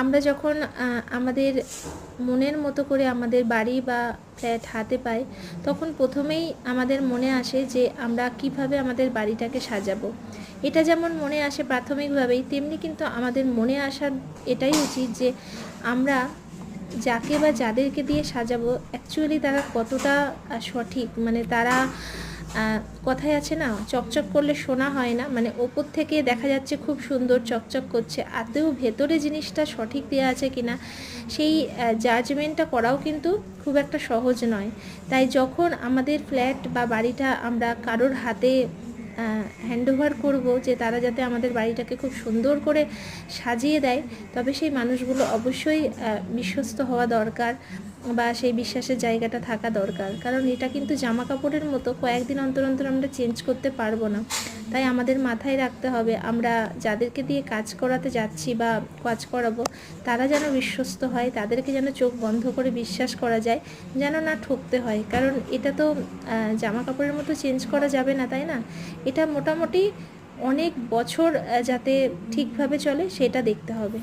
আমরা যখন আমাদের মনের মতো করে আমাদের বাড়ি বা ফ্ল্যাট হাতে পাই, তখন প্রথমেই আমাদের মনে আসে যে আমরা কীভাবে আমাদের বাড়িটাকে সাজাবো। এটা যেমন মনে আসে প্রাথমিকভাবেই, তেমনি কিন্তু আমাদের মনে আসার এটাই উচিত যে আমরা যাকে বা যাদেরকে দিয়ে সাজাবো অ্যাকচুয়ালি তারা কতটা সঠিক মানে তারা কথায় আছে না, চকচক করলে শোনা হয় না। মানে ওপর থেকে দেখা যাচ্ছে খুব সুন্দর চকচক করছে। আদৌ ভেতরে জিনিসটা সঠিক দেওয়া আছে কিনা, সেই জাজমেন্টটা করাও কিন্তু খুব একটা সহজ নয়। তাই যখন আমাদের ফ্ল্যাট বা বাড়িটা আমরা কারোর হাতে হ্যান্ড ওভার করব যে তারা যাতে আমাদের বাড়িটাকে খুব সুন্দর করে সাজিয়ে দেয়। তবে সেই মানুষগুলো অবশ্যই বিশ্বস্ত হওয়া দরকার বা সেই বিশ্বাসের জায়গাটা থাকা দরকার। কারণ এটা কিন্তু জামা কাপড়ের মতো কয়েকদিন অন্তর অন্তর আমরা চেঞ্জ করতে পারব না। তাই আমাদের মাথায় রাখতে হবে, আমরা যাদেরকে দিয়ে কাজ করাতে যাচ্ছি বা কাজ করাবো, তারা যেন বিশ্বস্ত হয়, তাদেরকে যেন চোখ বন্ধ করে বিশ্বাস করা যায়, যেন না ঠকতে হয়। কারণ এটা তো জামা কাপড়ের মতো চেঞ্জ করা যাবে না, তাই না? এটা মোটামুটি অনেক বছর যাতে ঠিকভাবে চলে, সেটা দেখতে হবে।